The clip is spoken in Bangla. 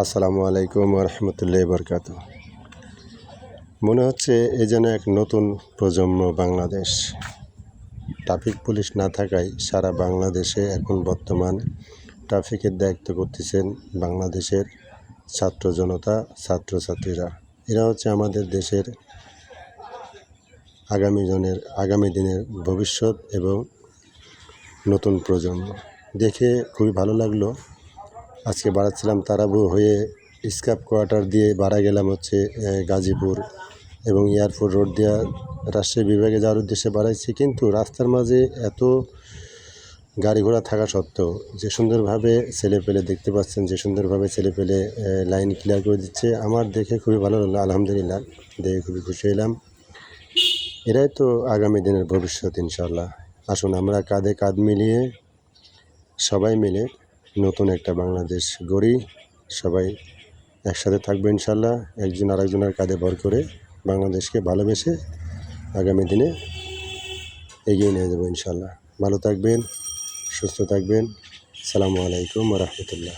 আসসালামু আলাইকুম রহমতুল্লাহ বরকাত মনে হচ্ছে এ যেন এক নতুন প্রজন্ম বাংলাদেশ। ট্রাফিক পুলিশ না থাকায় সারা বাংলাদেশে এখন বর্তমান ট্রাফিকের দায়িত্ব করতেছেন বাংলাদেশের ছাত্র জনতা, ছাত্রছাত্রীরা। এরা হচ্ছে আমাদের দেশের আগামী জনের, আগামী দিনের ভবিষ্যৎ এবং নতুন প্রজন্ম। দেখে খুবই ভালো লাগল। আজকে বাড়াচ্ছিলাম তারাবু হয়ে স্কাপ কোয়ার্টার দিয়ে বাড়া গেলাম হচ্ছে গাজীপুর এবং এয়ারপোর্ট রোড দিয়ে রাজশাহী বিভাগে যাওয়ার উদ্দেশ্যে বাড়াইছি। কিন্তু রাস্তার মাঝে এত গাড়ি ঘোড়া থাকা সত্ত্বেও যে সুন্দরভাবে ছেলে পেলে দেখতে পাচ্ছেন, যে সুন্দরভাবে ছেলে পেলে লাইন ক্লিয়ার করে দিচ্ছে, আমার দেখে খুবই ভালো লাগল। আলহামদুলিল্লাহ, দেখে খুবই খুশি হলাম। এরাই তো আগামী দিনের ভবিষ্যৎ ইনশাল্লাহ আসুন, আমরা কাঁধে কাঁধ মিলিয়ে সবাই মিলে নতুন একটা বাংলাদেশ গড়ি। সবাই একসাথে থাকবে ইনশাল্লাহ একজন আরেকজনের কাঁধে ভর করে বাংলাদেশকে ভালোবেসে আগামী দিনে এগিয়ে নিয়ে যাব ইনশাল্লাহ ভালো থাকবেন, সুস্থ থাকবেন। সালামু আলাইকুম রহমতুল্লাহ।